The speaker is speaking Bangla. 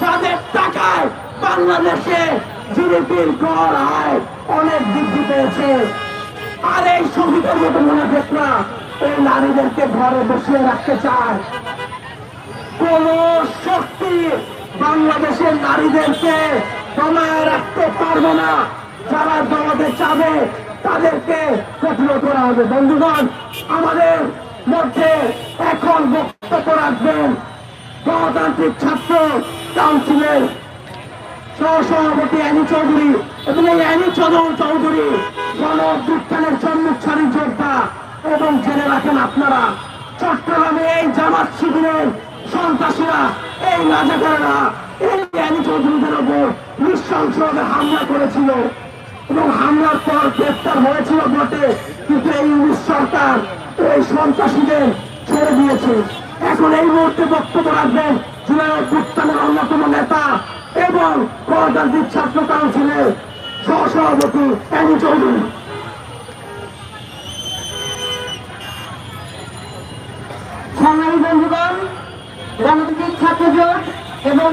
যাদের টাকায় বাংলাদেশে জিডিপির গড় আয় অনেক বৃদ্ধি পেয়েছে। আর এই শহীদের মতো মনে না, এই নারীদেরকে ঘরে বসিয়ে রাখতে চায়। কোন শক্তি বাংলাদেশের নারীদেরকে দমায় রাখতে পারবে না। যারা দমাতে চাবে, তাদেরকে প্রতিরোধ করা হবে। বন্ধুগণ, আমাদের মধ্যে এখন বক্তব্য রাখবেন গণতান্ত্রিক ছাত্র কাউন্সিলের সহসভাপতি অ্যানি চৌধুরী এবং এই অ্যানি চৌধুরী চৌধুরী গণ অভ্যুত্থানের সম্মুখসারী যোদ্ধা এবং জেনে রাখেন আপনারা, চট্টগ্রামে এই জামাত শিবিরের সন্ত্রাসীরা, এই রাজাকাররা, এই অ্যানি চৌধুরীদের ওপর নৃশংসভাবে হামলা করেছিল এবং হামলার পর গ্রেপ্তার হয়েছিল বটে, কিন্তু এই ইংলিশ সরকার এই সন্ত্রাসীদের ছেড়ে দিয়েছে। এখন এই মুহূর্তে বক্তব্য রাখবেন এবং গণতান্ত্রিক ছাত্র কাউন্সিলের সহসভাপতি অ্যানি চৌধুরী। বন্ধুগণ গণতান্ত্রিক ছাত্র জোট এবং